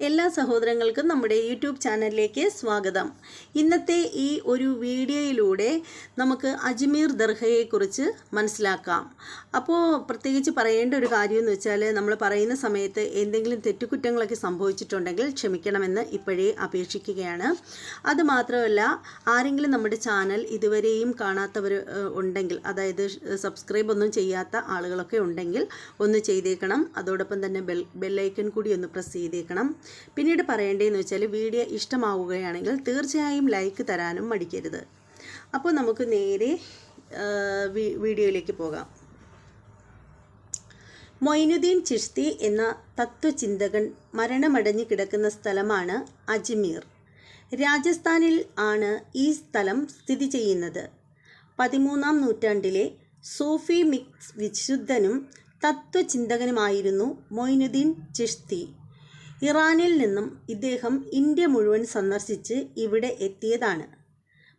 എല്ലാ സഹോദരങ്ങൾക്കും നമ്മുടെ യൂട്യൂബ് ചാനലിലേക്ക് സ്വാഗതം. ഇന്നത്തെ ഈ ഒരു വീഡിയോയിലൂടെ നമുക്ക് അജ്മീർ ദർഹയെക്കുറിച്ച് മനസ്സിലാക്കാം. അപ്പോൾ പ്രത്യേകിച്ച് പറയേണ്ട ഒരു കാര്യം എന്ന് വെച്ചാൽ നമ്മൾ പറയുന്ന സമയത്ത് എന്തെങ്കിലും തെറ്റുകുറ്റങ്ങളൊക്കെ സംഭവിച്ചിട്ടുണ്ടെങ്കിൽ ക്ഷമിക്കണമെന്ന് ഇപ്പോഴേ അപേക്ഷിക്കുകയാണ്. അതുമാത്രമല്ല ആരെങ്കിലും നമ്മുടെ ചാനൽ ഇതുവരെയും കാണാത്തവർ ഉണ്ടെങ്കിൽ അതായത് സബ്സ്ക്രൈബ് ഒന്നും ചെയ്യാത്ത ആളുകളൊക്കെ ഉണ്ടെങ്കിൽ ഒന്ന് ചെയ്തേക്കണം. അതോടൊപ്പം തന്നെ ബെൽ ബെല്ലൈക്കൺ കൂടി ഒന്ന് പ്രസ് ചെയ്തേക്കണം. പിന്നീട് പറയേണ്ടതെന്ന് വെച്ചാൽ വീഡിയോ ഇഷ്ടമാവുകയാണെങ്കിൽ തീർച്ചയായും ലൈക്ക് തരാനും മടിക്കരുത്. അപ്പോൾ നമുക്ക് നേരെ വീഡിയോയിലേക്ക് പോകാം. മൊയിനുദ്ദീൻ ചിഷ്തി എന്ന തത്വചിന്തകൻ മരണമടഞ്ഞു കിടക്കുന്ന സ്ഥലമാണ് അജ്മീർ. രാജസ്ഥാനിൽ ആണ് ഈ സ്ഥലം സ്ഥിതി ചെയ്യുന്നത്. പതിമൂന്നാം നൂറ്റാണ്ടിലെ സൂഫി മിക്സ് വിശുദ്ധനും തത്വചിന്തകനുമായിരുന്നു മൊയിനുദ്ദീൻ ചിഷ്തി. ഇറാനിൽ നിന്നും ഇദ്ദേഹം ഇന്ത്യ മുഴുവൻ സന്ദർശിച്ച് ഇവിടെ എത്തിയതാണ്.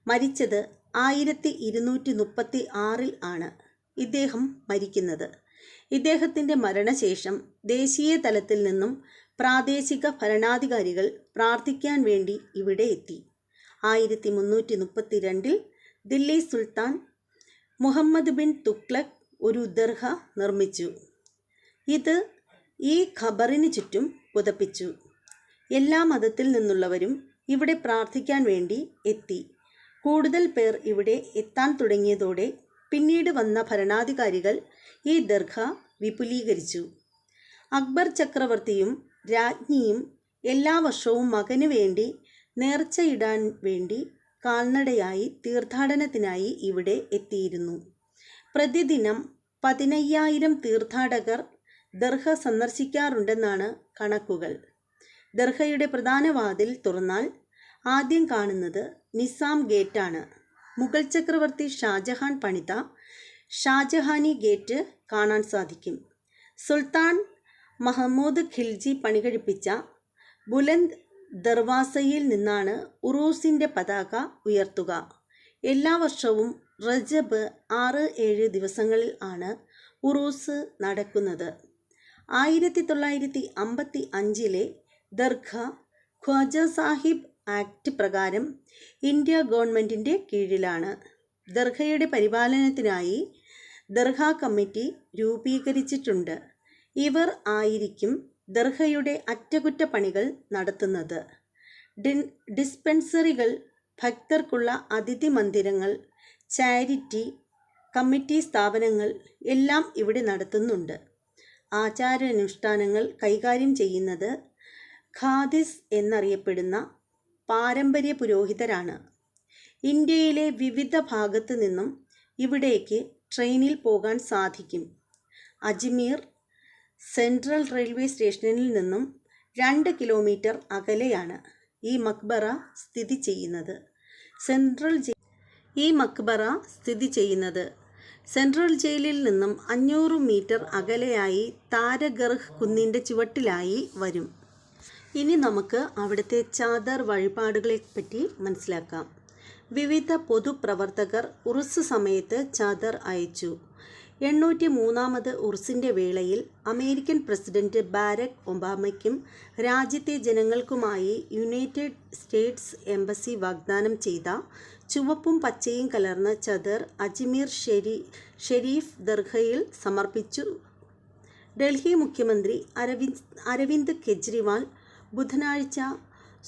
മരിച്ചത് ആയിരത്തി ഇരുന്നൂറ്റി മുപ്പത്തി ആറിൽ ആണ് ഇദ്ദേഹം മരിക്കുന്നത്. ഇദ്ദേഹത്തിന്റെ മരണശേഷം ദേശീയ തലത്തിൽ നിന്നും പ്രാദേശിക ഭരണാധികാരികൾ പ്രാർത്ഥിക്കാൻ വേണ്ടി ഇവിടെ എത്തി. ആയിരത്തി മുന്നൂറ്റി മുപ്പത്തി രണ്ടിൽ ദില്ലി സുൽത്താൻ മുഹമ്മദ് ബിൻ തുക്ലക് ഒരു ദർഹ നിർമ്മിച്ചു. ഇത് ഈ ഖബറിന് ചുറ്റും പുതപ്പിച്ചു. എല്ലാ മതത്തിൽ നിന്നുള്ളവരും ഇവിടെ പ്രാർത്ഥിക്കാൻ വേണ്ടി എത്തി. കൂടുതൽ പേർ ഇവിടെ എത്താൻ തുടങ്ങിയതോടെ പിന്നീട് വന്ന ഭരണാധികാരികൾ ഈ ദർഘ വിപുലീകരിച്ചു. അക്ബർ ചക്രവർത്തിയും രാജ്ഞിയും എല്ലാ വർഷവും മകന് വേണ്ടി നേർച്ചയിടാൻ വേണ്ടി കാൽനടയായി തീർത്ഥാടനത്തിനായി ഇവിടെ എത്തിയിരുന്നു. പ്രതിദിനം പതിനയ്യായിരം തീർത്ഥാടകർ ദർഗ സന്ദർശിക്കാറുണ്ടെന്നാണ് കണക്കുകൾ. ദർഹയുടെ പ്രധാന വാതിൽ തുറന്നാൽ ആദ്യം കാണുന്നത് നിസാം ഗേറ്റാണ്. മുഗൾ ചക്രവർത്തി ഷാജഹാൻ പണിത ഷാജഹാനി ഗേറ്റ് കാണാൻ സാധിക്കും. സുൽത്താൻ മഹമ്മൂദ് ഖിൽജി പണികഴിപ്പിച്ച ബുലന്ദ് ദർവാസയിൽ നിന്നാണ് ഉറൂസിന്റെ പതാക ഉയർത്തുക. എല്ലാ വർഷവും റജബ് ആറ് ഏഴ് ദിവസങ്ങളിൽ ആണ് ഉറൂസ് നടക്കുന്നത്. ആയിരത്തി തൊള്ളായിരത്തി അമ്പത്തി അഞ്ചിലെ ദർഘ ഖ്വാജ സാഹിബ് ആക്ട് പ്രകാരം ഇന്ത്യ ഗവൺമെന്റിന്റെ കീഴിലാണ്. ദർഘയുടെ പരിപാലനത്തിനായി ദർഘ കമ്മിറ്റി രൂപീകരിച്ചിട്ടുണ്ട്. ഇവർ ആയിരിക്കും ദർഹയുടെ അറ്റകുറ്റപ്പണികൾ നടത്തുന്നത്. ഡി ഡിസ്പെൻസറികൾ ഭക്തർക്കുള്ള അതിഥി മന്ദിരങ്ങൾ ചാരിറ്റി കമ്മിറ്റി സ്ഥാപനങ്ങൾ എല്ലാം ഇവിടെ നടത്തുന്നുണ്ട്. ആചാരാനുഷ്ഠാനങ്ങൾ കൈകാര്യം ചെയ്യുന്നത് ഖാദിസ് എന്നറിയപ്പെടുന്ന പാരമ്പര്യ പുരോഹിതരാണ്. ഇന്ത്യയിലെ വിവിധ ഭാഗത്തു നിന്നും ഇവിടേക്ക് ട്രെയിനിൽ പോകാൻ സാധിക്കും. അജ്മീർ സെൻട്രൽ റെയിൽവേ സ്റ്റേഷനിൽ നിന്നും രണ്ട് കിലോമീറ്റർ അകലെയാണ് ഈ മക്ബറ സ്ഥിതി ചെയ്യുന്നത്. സെൻട്രൽ ഈ മക്ബറ സ്ഥിതി ചെയ്യുന്നത് സെൻട്രൽ ജയിലിൽ നിന്നും അഞ്ഞൂറ് മീറ്റർ അകലെയായി താരഗർഹ് കുന്നിന്റെ ചുവട്ടിലായി വരും. ഇനി നമുക്ക് അവിടുത്തെ ചാദർ വഴിപാടുകളെ പറ്റി മനസ്സിലാക്കാം. വിവിധ പൊതുപ്രവർത്തകർ ഉറുസ് സമയത്ത് ചാദർ അയച്ചു. എണ്ണൂറ്റി മൂന്നാമത് ഉർസിന്റെ വേളയിൽ അമേരിക്കൻ പ്രസിഡന്റ് ബാരക് ഒബാമയ്ക്കും രാജ്യത്തെ ജനങ്ങൾക്കുമായി യുണൈറ്റഡ് സ്റ്റേറ്റ്സ് എംബസി വാഗ്ദാനം ചെയ്ത ചുവപ്പും പച്ചയും കലർന്ന ചതർ അജ്മീർ ഷെരി ഷെരീഫ് ദർഹയിൽ സമർപ്പിച്ചു. ഡൽഹി മുഖ്യമന്ത്രി അരവിന്ദ് അരവിന്ദ് കെജ്രിവാൾ ബുധനാഴ്ച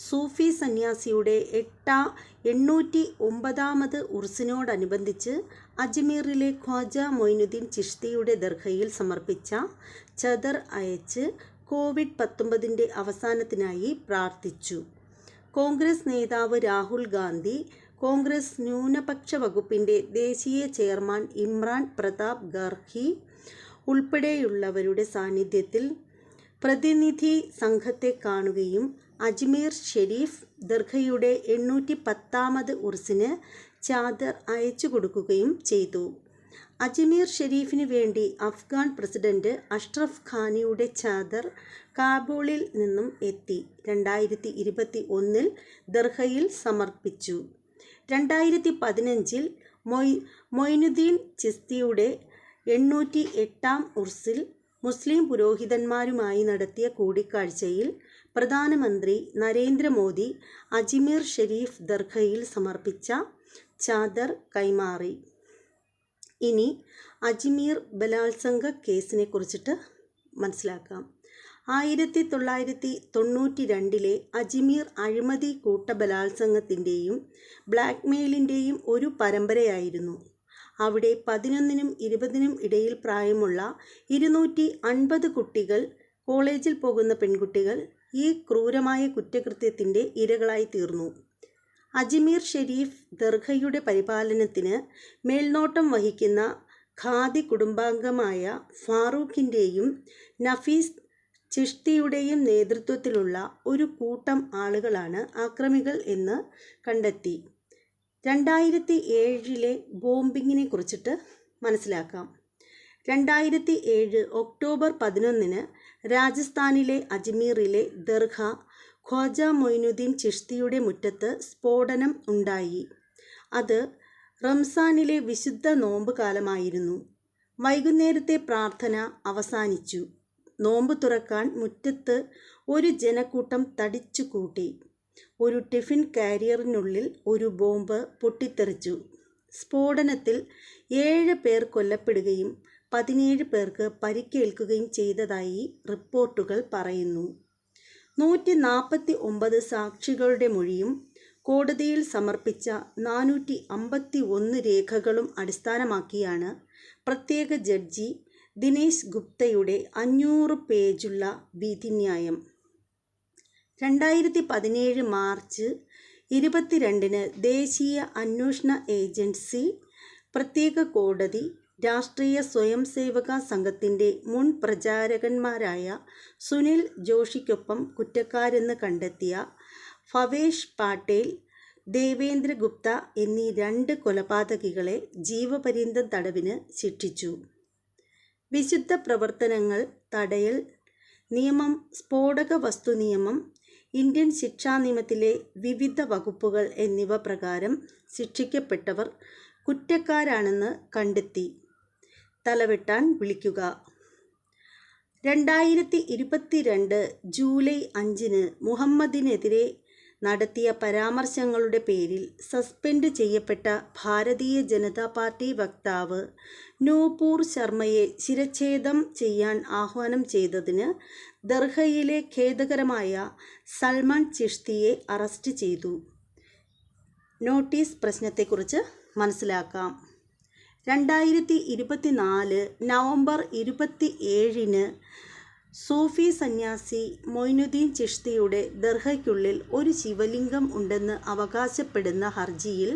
സൂഫി സന്യാസിയുടെ എട്ടാ എണ്ണൂറ്റി ഒമ്പതാമത് ഉർസിനോടനുബന്ധിച്ച് അജ്മീറിലെ ഖ്വാജ മൊയ്നുദ്ദീൻ ചിഷ്തിയുടെ ദർഹയിൽ സമർപ്പിച്ച ചദർ അയച്ച് കോവിഡ് പത്തൊമ്പതിന്റെ അവസാനത്തിനായി പ്രാർത്ഥിച്ചു. കോൺഗ്രസ് നേതാവ് രാഹുൽ ഗാന്ധി കോൺഗ്രസ് ന്യൂനപക്ഷ വകുപ്പിന്റെ ദേശീയ ചെയർമാൻ ഇമ്രാൻ പ്രതാപ് ഗർഹി ഉൾപ്പെടെയുള്ളവരുടെ സാന്നിധ്യത്തിൽ പ്രതിനിധി സംഘത്തെ കാണുകയും അജ്മീർ ഷെരീഫ് ദർഗയുടെ എണ്ണൂറ്റി പത്താമത് ഉർസിന് ചാദർ അയച്ചു കൊടുക്കുകയും ചെയ്തു. അജ്മീർ ഷെരീഫിന് വേണ്ടി അഫ്ഗാൻ പ്രസിഡന്റ് അഷ്റഫ് ഖാനിയുടെ ചാദർ കാബൂളിൽ നിന്നും എത്തി. രണ്ടായിരത്തി ഇരുപത്തി ഒന്നിൽ ദർഹയിൽ സമർപ്പിച്ചു. രണ്ടായിരത്തി പതിനഞ്ചിൽ മൊയ് മൊയ്നുദ്ദീൻ ചിസ്തിയുടെ എണ്ണൂറ്റി എട്ടാം ഉർസിൽ മുസ്ലിം പുരോഹിതന്മാരുമായി നടത്തിയ കൂടിക്കാഴ്ചയിൽ പ്രധാനമന്ത്രി നരേന്ദ്രമോദി അജ്മീർ ഷെരീഫ് ദർഹയിൽ സമർപ്പിച്ച ചാദർ കൈമാറി. ഇനി അജ്മീർ ബലാത്സംഗ കേസിനെ കുറിച്ചിട്ട് മനസ്സിലാക്കാം. ആയിരത്തി തൊള്ളായിരത്തി തൊണ്ണൂറ്റി രണ്ടിലെ അജ്മീർ അഴിമതി കൂട്ടബലാത്സംഗത്തിന്റെയും ബ്ലാക്ക്മെയിലിന്റെയും ഒരു പരമ്പരയായിരുന്നു. അവിടെ പതിനൊന്നിനും ഇരുപതിനും ഇടയിൽ പ്രായമുള്ള ഇരുന്നൂറ്റി അൻപത് കുട്ടികൾ കോളേജിൽ പോകുന്ന പെൺകുട്ടികൾ ഈ ക്രൂരമായ കുറ്റകൃത്യത്തിന്റെ ഇരകളായി തീർന്നു. അജ്മീർ ഷെരീഫ് ദർഗയുടെ പരിപാലനത്തിന് മേൽനോട്ടം വഹിക്കുന്ന ഖാദി കുടുംബാംഗമായ ഫാറൂഖിന്റെയും നഫീസ് ചിഷ്തിയുടെയും നേതൃത്വത്തിലുള്ള ഒരു കൂട്ടം ആളുകളാണ് ആക്രമികൾ എന്ന് കണ്ടെത്തി. രണ്ടായിരത്തി ഏഴിലെ ബോംബിങ്ങിനെ കുറിച്ചിട്ട് മനസ്സിലാക്കാം. രണ്ടായിരത്തി ഏഴ് ഒക്ടോബർ പതിനൊന്നിന് രാജസ്ഥാനിലെ അജ്മീറിലെ ദർഗ ഖ്വാജ മൊയ്നുദ്ദീൻ ചിഷ്തിയുടെ മുറ്റത്ത് സ്ഫോടനം ഉണ്ടായി. അത് റംസാനിലെ വിശുദ്ധ നോമ്പ് കാലമായിരുന്നു. വൈകുന്നേരത്തെ പ്രാർത്ഥന അവസാനിച്ചു. നോമ്പ് തുറക്കാൻ മുറ്റത്ത് ഒരു ജനക്കൂട്ടം തടിച്ചു കൂട്ടി. ഒരു ടിഫിൻ കാരിയറിനുള്ളിൽ ഒരു ബോംബ് പൊട്ടിത്തെറിച്ചു. സ്ഫോടനത്തിൽ ഏഴ് പേർ കൊല്ലപ്പെടുകയും പതിനേഴ് പേർക്ക് പരിക്കേൽക്കുകയും ചെയ്തതായി റിപ്പോർട്ടുകൾ പറയുന്നു. നൂറ്റി നാൽപ്പത്തി ഒമ്പത് സാക്ഷികളുടെ മൊഴിയും കോടതിയിൽ സമർപ്പിച്ച നാനൂറ്റി അമ്പത്തി ഒന്ന് രേഖകളും അടിസ്ഥാനമാക്കിയാണ് പ്രത്യേക ജഡ്ജി ദിനേശ് ഗുപ്തയുടെ അഞ്ഞൂറ് പേജുള്ള വിധിന്യായം. രണ്ടായിരത്തി പതിനേഴ് മാർച്ച് ഇരുപത്തിരണ്ടിന് ദേശീയ അന്വേഷണ ഏജൻസി പ്രത്യേക കോടതി രാഷ്ട്രീയ സ്വയം സേവക സംഘത്തിന്റെ മുൻ പ്രചാരകന്മാരായ സുനിൽ ജോഷിക്കൊപ്പം കുറ്റക്കാരെന്ന് കണ്ടെത്തിയ ഫവേഷ് പാട്ടേൽ ദേവേന്ദ്ര ഗുപ്ത എന്നീ രണ്ട് കൊലപാതകികളെ ജീവപര്യന്തം തടവിന് ശിക്ഷിച്ചു. വിശുദ്ധ പ്രവർത്തനങ്ങൾ തടയൽ നിയമം സ്ഫോടക വസ്തു നിയമം ഇന്ത്യൻ ശിക്ഷാ നിയമത്തിലെ വിവിധ വകുപ്പുകൾ എന്നിവ പ്രകാരം ശിക്ഷിക്കപ്പെട്ടവർ കുറ്റക്കാരാണെന്ന് കണ്ടെത്തി. തലവെട്ടാൻ വിളിക്കുക. രണ്ടായിരത്തി ഇരുപത്തിരണ്ട് ജൂലൈ അഞ്ചിന് മുഹമ്മദിനെതിരെ നടത്തിയ പരാമർശങ്ങളുടെ പേരിൽ സസ്പെൻഡ് ചെയ്യപ്പെട്ട ഭാരതീയ ജനതാ പാർട്ടി വക്താവ് നൂപൂർ ശർമ്മയെ ശിരച്ഛേദം ചെയ്യാൻ ആഹ്വാനം ചെയ്തതിന് ദർഹയിലെ ഖേദകരമായ സൽമാൻ ചിഷ്തിയെ അറസ്റ്റ് ചെയ്തു. നോട്ടീസ് പ്രശ്നത്തെക്കുറിച്ച് മനസ്സിലാക്കാം. രണ്ടായിരത്തി ഇരുപത്തിനാല് നവംബർ ഇരുപത്തി ഏഴിന് സൂഫി സന്യാസി മൊയ്നുദ്ദീൻ ചിഷ്തിയുടെ ദർഹയ്ക്കുള്ളിൽ ഒരു ശിവലിംഗം ഉണ്ടെന്ന് അവകാശപ്പെടുന്ന ഹർജിയിൽ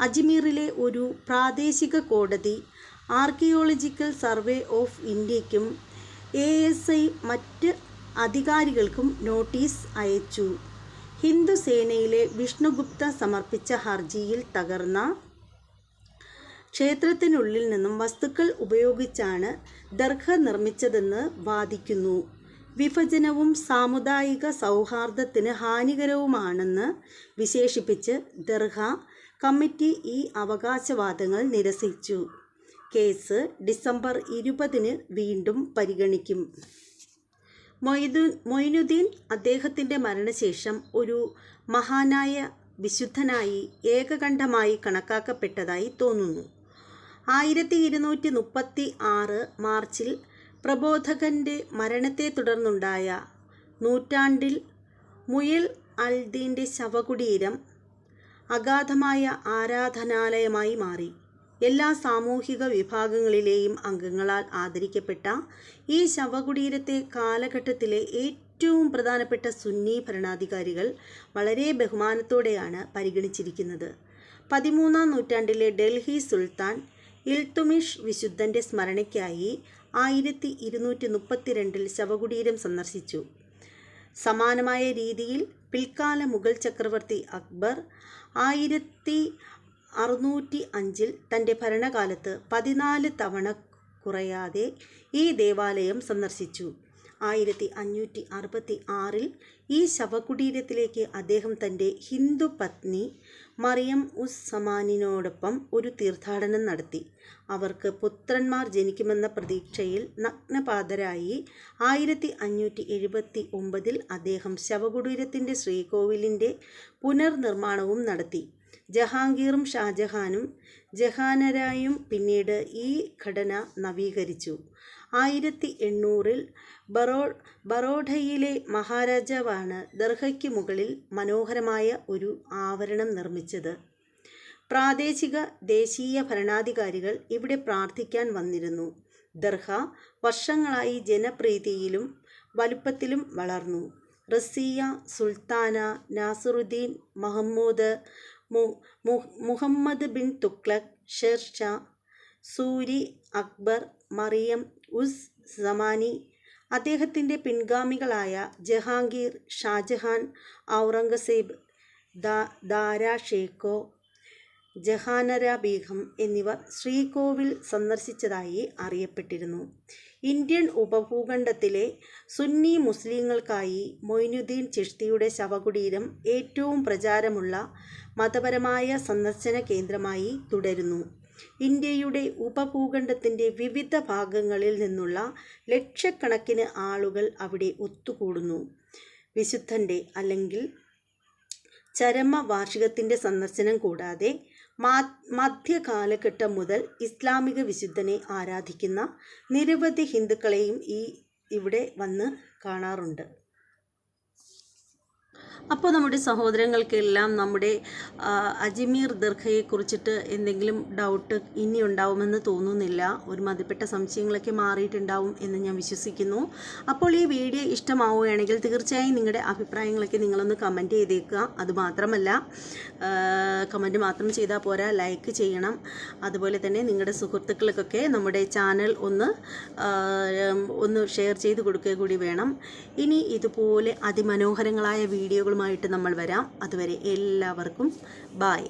അജ്മീറിലെ ഒരു പ്രാദേശിക കോടതി ആർക്കിയോളജിക്കൽ സർവേ ഓഫ് ഇന്ത്യയ്ക്കും എ എസ് ഐ മറ്റ് അധികാരികൾക്കും നോട്ടീസ് അയച്ചു. ഹിന്ദു സേനയിലെ വിഷ്ണുഗുപ്ത സമർപ്പിച്ച ഹർജിയിൽ തകർന്ന ക്ഷേത്രത്തിനുള്ളിൽ നിന്നും വസ്തുക്കൾ ഉപയോഗിച്ചാണ് ദർഘ നിർമ്മിച്ചതെന്ന് വാദിക്കുന്നു. വിഭജനവും സാമുദായിക സൗഹാർദ്ദത്തിന് ഹാനികരവുമാണെന്ന് വിശേഷിപ്പിച്ച് ദർഹ കമ്മിറ്റി ഈ അവകാശവാദങ്ങൾ നിരസിച്ചു. കേസ് ഡിസംബർ ഇരുപതിന് വീണ്ടും പരിഗണിക്കും. മൊയ്തു മൊയ്നുദ്ദീൻ അദ്ദേഹത്തിന്റെ മരണശേഷം ഒരു മഹാനായ വിശുദ്ധനായി ഏകകണ്ഠമായി കണക്കാക്കപ്പെട്ടതായി തോന്നുന്നു. ആയിരത്തി ഇരുന്നൂറ്റി മുപ്പത്തി ആറ് മാർച്ചിൽ പ്രബോധകന്റെ മരണത്തെ തുടർന്നുണ്ടായ നൂറ്റാണ്ടിൽ മുയൽ അൽദീന്റെ ശവകുടീരം അഗാധമായ ആരാധനാലയമായി മാറി. എല്ലാ സാമൂഹിക വിഭാഗങ്ങളിലെയും അംഗങ്ങളാൽ ആദരിക്കപ്പെട്ട ഈ ശവകുടീരത്തെ കാലഘട്ടത്തിലെ ഏറ്റവും പ്രധാനപ്പെട്ട സുന്നി ഭരണാധികാരികൾ വളരെ ബഹുമാനത്തോടെയാണ് പരിഗണിച്ചിരിക്കുന്നത്. പതിമൂന്നാം നൂറ്റാണ്ടിലെ ഡൽഹി സുൽത്താൻ ഇൽത്തുമിഷ് വിശുദ്ധന്റെ സ്മരണയ്ക്കായി ആയിരത്തി ഇരുന്നൂറ്റി മുപ്പത്തിരണ്ടിൽ ശവകുടീരം സന്ദർശിച്ചു. സമാനമായ രീതിയിൽ പിൽക്കാല മുഗൾ ചക്രവർത്തി അക്ബർ ആയിരത്തി അറുന്നൂറ്റി അഞ്ചിൽ തന്റെ ഭരണകാലത്ത് പതിനാല് തവണ കുറയാതെ ഈ ദേവാലയം സന്ദർശിച്ചു. ആയിരത്തി അഞ്ഞൂറ്റി അറുപത്തി ആറിൽ ഈ ശവകുടീരത്തിലേക്ക് അദ്ദേഹം തന്റെ ഹിന്ദു പത്നി മറിയം ഉസ് സമാനിനോടൊപ്പം ഒരു തീർത്ഥാടനം നടത്തി. അവർക്ക് പുത്രന്മാർ ജനിക്കുമെന്ന പ്രതീക്ഷയിൽ നഗ്നപാതരായി ആയിരത്തി അഞ്ഞൂറ്റി എഴുപത്തി ഒമ്പതിൽ അദ്ദേഹം ശവകുടീരത്തിന്റെ ശ്രീകോവിലിന്റെ പുനർനിർമ്മാണവും നടത്തി. ജഹാംഗീറും ഷാജഹാനും ജഹാനരായും പിന്നീട് ഈ ഘടന നവീകരിച്ചു. ആയിരത്തി എണ്ണൂറിൽ ബറോ ബറോഡയിലെ മഹാരാജാവാണ് ദർഹയ്ക്ക് മുകളിൽ മനോഹരമായ ഒരു ആവരണം നിർമ്മിച്ചത്. പ്രാദേശിക ദേശീയ ഭരണാധികാരികൾ ഇവിടെ പ്രാർത്ഥിക്കാൻ വന്നിരുന്നു. ദർഹ വർഷങ്ങളായി ജനപ്രീതിയിലും വലുപ്പത്തിലും വളർന്നു. റസിയ സുൽത്താന നാസറുദ്ദീൻ മഹമ്മൂദ് മുഹമ്മദ് ബിൻ തുക്ലക് ഷെർഷാ സൂരി അക്ബർ മറിയം ഉസ് സമാനി അദ്ദേഹത്തിന്റെ പിൻഗാമികളായ ജഹാംഗീർ ഷാജഹാൻ ഔറംഗസേബ് ദാരാ ഷേക്കോ ജഹാനര ബീഗം എന്നിവർ ശ്രീകോവിൽ സന്ദർശിച്ചതായി അറിയപ്പെട്ടിരുന്നു. ഇന്ത്യൻ ഉപഭൂഖണ്ഡത്തിലെ സുന്നി മുസ്ലിങ്ങൾക്കായി മൊയ്നുദ്ദീൻ ചിഷ്തിയുടെ ശവകുടീരം ഏറ്റവും പ്രചാരമുള്ള മതപരമായ സന്ദർശന കേന്ദ്രമായി തുടരുന്നു. ഇന്ത്യയുടെ ഉപഭൂഖണ്ഡത്തിന്റെ വിവിധ ഭാഗങ്ങളിൽ നിന്നുള്ള ലക്ഷക്കണക്കിന് ആളുകൾ അവിടെ ഒത്തുകൂടുന്നു. വിശുദ്ധന്റെ അല്ലെങ്കിൽ ചരമ വാർഷികത്തിന്റെ സന്ദർശനം കൂടാതെ മധ്യകാലഘട്ടം മുതൽ ഇസ്ലാമിക വിശുദ്ധനെ ആരാധിക്കുന്ന നിരവധി ഹിന്ദുക്കളെയും ഈ ഇവിടെ വന്ന് കാണാറുണ്ട്. അപ്പോൾ നമ്മുടെ സഹോദരങ്ങൾക്കെല്ലാം നമ്മുടെ അജിമീർ അജ്മീർ ദർഗയെ കുറിച്ചിട്ട് എന്തെങ്കിലും ഡൗട്ട് ഇനി ഉണ്ടാവുമെന്ന് തോന്നുന്നില്ല. ഒരു മതിപ്പെട്ട സംശയങ്ങളൊക്കെ മാറിയിട്ടുണ്ടാവും എന്ന് ഞാൻ വിശ്വസിക്കുന്നു. അപ്പോൾ ഈ വീഡിയോ ഇഷ്ടമാവുകയാണെങ്കിൽ തീർച്ചയായും നിങ്ങളുടെ അഭിപ്രായങ്ങളൊക്കെ നിങ്ങളൊന്ന് കമന്റ് ചെയ്തേക്കുക. അതുമാത്രമല്ല കമന്റ് മാത്രം ചെയ്താൽ പോരാ. ലൈക്ക് ചെയ്യണം. അതുപോലെ തന്നെ നിങ്ങളുടെ സുഹൃത്തുക്കൾക്കൊക്കെ നമ്മുടെ ചാനൽ ഒന്ന് ഒന്ന് ഷെയർ ചെയ്ത് കൊടുക്കുക കൂടി വേണം. ഇനി ഇതുപോലെ അതിമനോഹരങ്ങളായ വീഡിയോകളുമായിട്ട് നമ്മൾ വരാം. അതുവരെ എല്ലാവർക്കും ബായ്